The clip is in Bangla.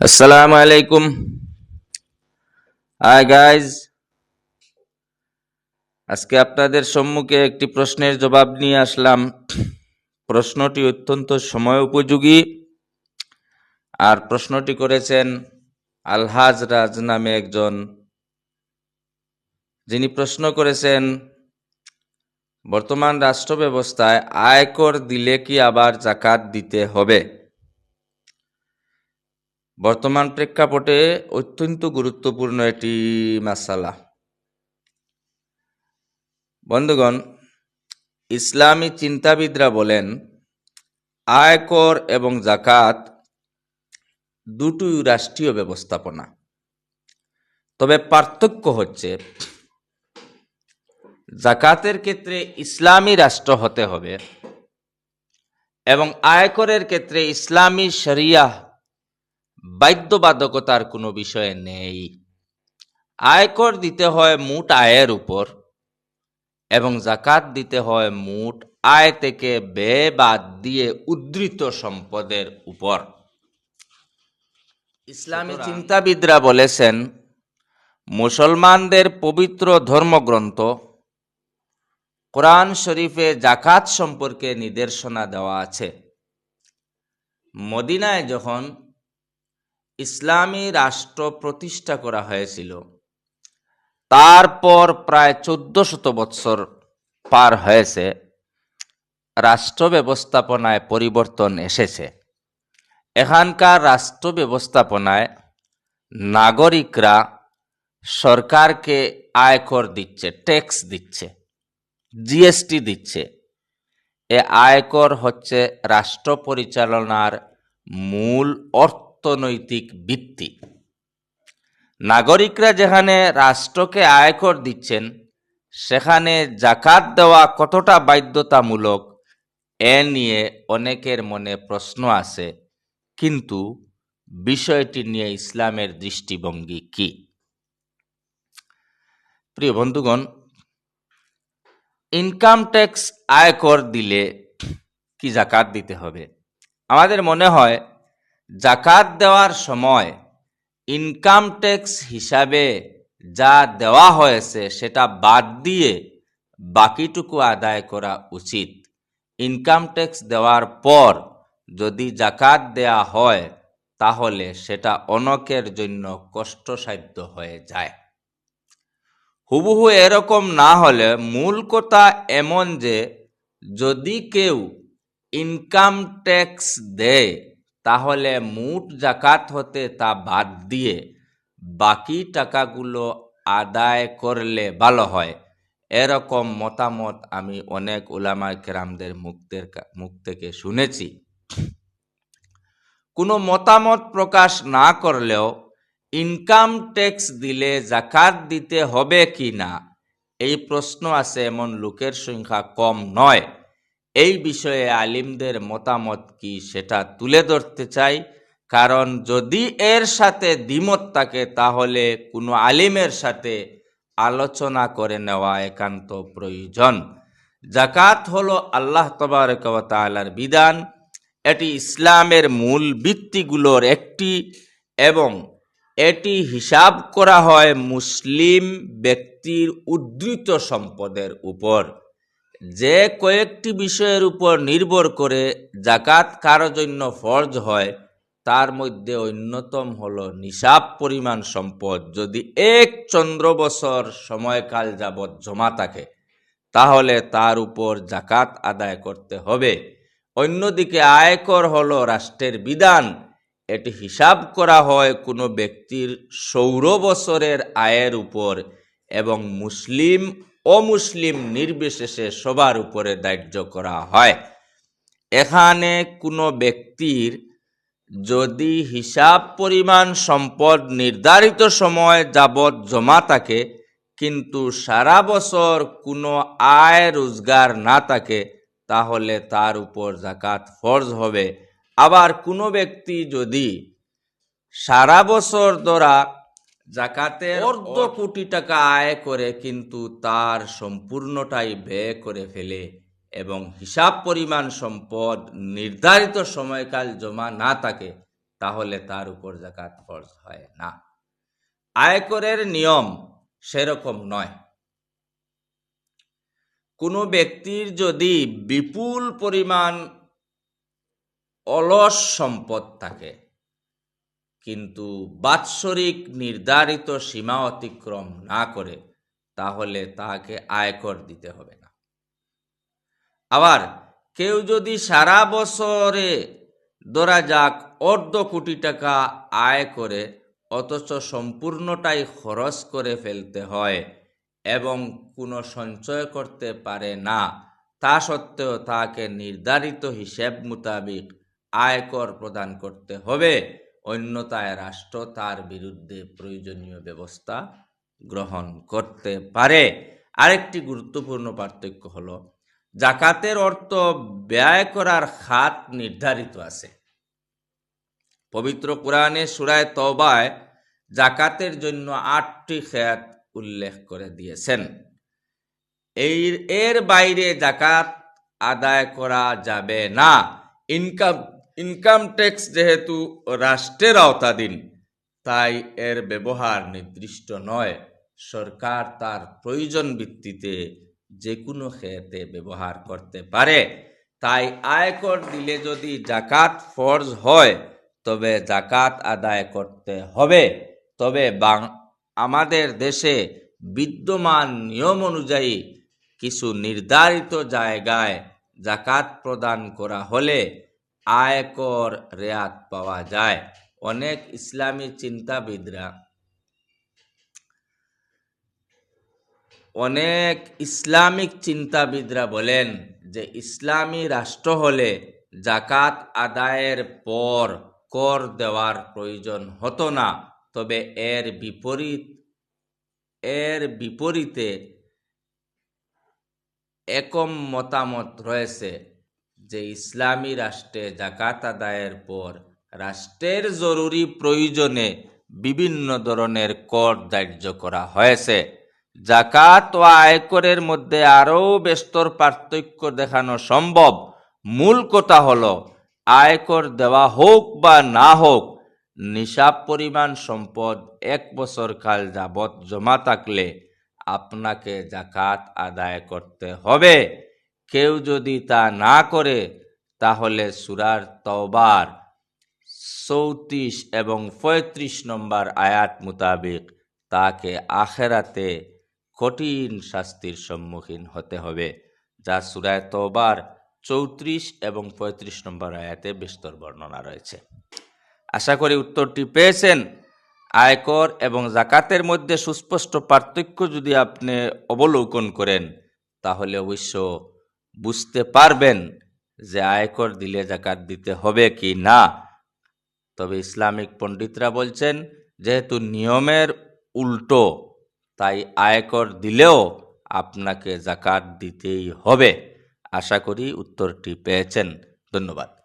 আসসালামু আলাইকুম হাই গাইজ আজকে আপনাদের সম্মুখে একটি প্রশ্নের জবাব নিয়ে আসলাম। প্রশ্নটি অত্যন্ত সময় উপযোগী। আর প্রশ্নটি করেছেন আলহাজ রাজ নামে একজন। যিনি প্রশ্ন করেছেন, বর্তমান রাষ্ট্র ব্যবস্থায় আয়কর দিলে কি আবার জাকাত দিতে হবে? বর্তমান প্রেক্ষাপটে অত্যন্ত গুরুত্বপূর্ণ একটি মাসালা। বন্ধুগণ, ইসলামী চিন্তাবিদরা বলেন আয়কর এবং জাকাত দুটোই রাষ্ট্রীয় ব্যবস্থাপনা। তবে পার্থক্য হচ্ছে জাকাতের ক্ষেত্রে ইসলামী রাষ্ট্র হতে হবে এবং আয়করের ক্ষেত্রে ইসলামী শরিয়া বাধ্যবাধকতার কোনো বিষয় নেই। আয়কর দিতে হয় মোট আয়ের উপর এবং জাকাত দিতে হয় মোট আয় থেকে ব্যয় বাদ দিয়ে উদ্ধৃত সম্পদের উপর। ইসলামী চিন্তাবিদরা বলেছেন মুসলমানদের পবিত্র ধর্মগ্রন্থ কোরআন শরীফে জাকাত সম্পর্কে নির্দেশনা দেওয়া আছে। মদিনায় যখন ইসলামী রাষ্ট্র প্রতিষ্ঠা করা হয়েছিল। তারপর প্রায় চোদ্দ শত বৎসর পার হয়েছে, রাষ্ট্র ব্যবস্থাপনায় পরিবর্তন এসেছে। এখানকার রাষ্ট্র ব্যবস্থাপনায় নাগরিকরা সরকারকে আয়কর দিচ্ছে, ট্যাক্স দিচ্ছে, জিএসটি দিচ্ছে। এ আয়কর হচ্ছে রাষ্ট্র পরিচালনার মূল অর্থনৈতিক ভিত্তি। নাগরিকরা যেখানে রাষ্ট্রকে আয়কর দিচ্ছেন, সেখানে জাকাত দেওয়া কতটা বাধ্যতামূলক, এ নিয়ে অনেকের মনে প্রশ্ন আছে, কিন্তু বিষয়টি নিয়ে ইসলামের দৃষ্টিভঙ্গি কি? প্রিয় বন্ধুগণ ইনকাম ট্যাক্স আয়কর দিলে কি জাকাত দিতে হবে? আমাদের মনে হয় জাকাত দেওয়ার সময় ইনকাম ট্যাক্স হিসাবে যা দেওয়া হয়েছে সেটা বাদ দিয়ে বাকিটুকু আদায় করা উচিত। ইনকাম ট্যাক্স দেওয়ার পর যদি জাকাত দেয়া হয়, তাহলে সেটা অনেকের জন্য কষ্টসাধ্য হয়ে যায়। হুবহু এরকম না হলে মূল কথা এমন যে, যদি কেউ ইনকাম ট্যাক্স দেয় তাহলে মোট জাকাত হতে তা বাদ দিয়ে বাকি টাকাগুলো আদায় করলে ভালো হয়। এরকম মতামত আমি অনেক ওলামা কেরামদের মুক্তের মুখ থেকে শুনেছি। কোনো মতামত প্রকাশ না করলেও ইনকাম ট্যাক্স দিলে জাকাত দিতে হবে কি না, এই প্রশ্ন আছে এমন লোকের সংখ্যা কম নয়। এই বিষয়ে আলিমদের মতামত কি সেটা তুলে ধরতে চাই। কারণ যদি এর সাথে দ্বিমত থাকে, তাহলে কোনো আলিমের সাথে আলোচনা করে নেওয়া একান্ত প্রয়োজন। জাকাত হলো আল্লাহ তবরকালার বিধান। এটি ইসলামের মূল ভিত্তিগুলোর একটি এবং এটি হিসাব করা হয় মুসলিম ব্যক্তির উদ্ধৃত সম্পদের উপর। যে কয়েকটি বিষয়ের উপর নির্ভর করে জাকাত কার জন্য ফরজ হয়, তার মধ্যে অন্যতম হল নিসাব পরিমাণ সম্পদ। যদি এক চন্দ্র বছর সময়কাল যাবৎ জমা থাকে, তাহলে তার উপর জাকাত আদায় করতে হবে। অন্যদিকে আয়কর হল রাষ্ট্রের বিধান। এটি হিসাব করা হয় কোনো ব্যক্তির সৌর বছরের আয়ের উপর এবং মুসলিম অমুসলিম নির্বিশেষে সবার উপরে দাহ্য করা হয়। এখানে কোনো ব্যক্তির যদি হিসাব পরিমাণ সম্পদ নির্ধারিত সময় যাবৎ জমা থাকে, কিন্তু সারা বছর কোনো আয় রোজগার না থাকে, তাহলে তার উপর জাকাত ফরজ হবে। আবার কোনো ব্যক্তি যদি সারা বছর ধরা জাকাতের অর্ধ কোটি টাকা আয় করে কিন্তু তার সম্পূর্ণটাই ব্যয় করে ফেলে এবং হিসাব পরিমাণ সম্পদ নির্ধারিত সময়কাল জমা না থাকে তাহলে তার উপর জাকাত ফরজ হয় না। আয়করের নিয়ম সেরকম নয়। কোনো ব্যক্তির যদি বিপুল পরিমাণ অলস সম্পদ থাকে কিন্তু বাৎসরিক নির্ধারিত সীমা অতিক্রম না করে তাহলে তাকে আয়কর দিতে হবে না। আবার কেউ যদি সারা বছরে ধরা যাক অর্ধ কোটি টাকা আয় করে, অথচ সম্পূর্ণটাই খরচ করে ফেলতে হয় এবং কোনো সঞ্চয় করতে পারে না, তা সত্ত্বেও তাকে নির্ধারিত হিসেব মোতাবিক আয়কর প্রদান করতে হবে। অন্যথায় রাষ্ট্র তার বিরুদ্ধে প্রয়োজনীয় ব্যবস্থা গ্রহণ করতে পারে। আরেকটি গুরুত্বপূর্ণ পার্থক্য হলো, জাকাতের অর্থ ব্যয় করার খাত নির্ধারিত আছে। পবিত্র কোরআনে সুরায় তবায় জাকাতের জন্য আটটি খেয়াত উল্লেখ করে দিয়েছেন। এই, এর বাইরে জাকাত আদায় করা যাবে না। ইনকাম ইনকাম ট্যাক্স যেহেতু রাষ্ট্রের আওতাধীন, তাই এর ব্যবহার নির্দিষ্ট নয়। সরকার তার প্রয়োজন ভিত্তিতে যে কোনো ক্ষেত্রে ব্যবহার করতে পারে। তাই আয়কর দিলে যদি জাকাত ফরজ হয়, তবে জাকাত আদায় করতে হবে। তবে আমাদের দেশে বিদ্যমান নিয়ম অনুযায়ী কিছু নির্ধারিত জায়গায় জাকাত প্রদান করা হলে আয়কর রেয়াত পাওয়া যায়। অনেক ইসলামী চিন্তাবিদরা অনেক ইসলামিক চিন্তাবিদরা বলেন যে ইসলামী রাষ্ট্র হলে জাকাত আদায়ের পর কর দেওয়ার প্রয়োজন হতো না। তবে এর বিপরীত, এর বিপরীতে একম মতামত রয়েছে। যে ইসলামী রাষ্ট্রে জাকাত আদায়ের পর রাষ্ট্রের জরুরি প্রয়োজনে বিভিন্ন ধরনের কর ধার্য করা হয়েছে। জাকাত ও আয়করের মধ্যে আরও বেস্তর পার্থক্য দেখানো সম্ভব। মূল কথা হলো, আয়কর দেওয়া হোক বা না হোক, নিসাব পরিমাণ সম্পদ এক বছর কাল যাবৎ জমা থাকলে আপনাকে জাকাত আদায় করতে হবে। কেউ যদি তা না করে, তাহলে সুরার তওবার চৌত্রিশ এবং পঁয়ত্রিশ নম্বর আয়াত মোতাবেক তাকে আখেরাতে কঠিন শাস্তির সম্মুখীন হতে হবে, যা সুরায় তওবার চৌত্রিশ এবং পঁয়ত্রিশ নম্বর আয়াতে বিস্তর বর্ণনা রয়েছে। আশা করি উত্তরটি পেয়েছেন। আয়কর এবং জাকাতের মধ্যে সুস্পষ্ট পার্থক্য যদি আপনি অবলোকন করেন, তাহলে অবশ্য বুঝতে পারবেন যে আয়কর দিলে জাকাত দিতে হবে কি না। তবে ইসলামিক পণ্ডিতরা বলছেন, যেহেতু নিয়মের উল্টো, তাই আয়কর দিলেও আপনাকে জাকাত দিতেই হবে। আশা করি উত্তরটি পেয়েছেন। ধন্যবাদ।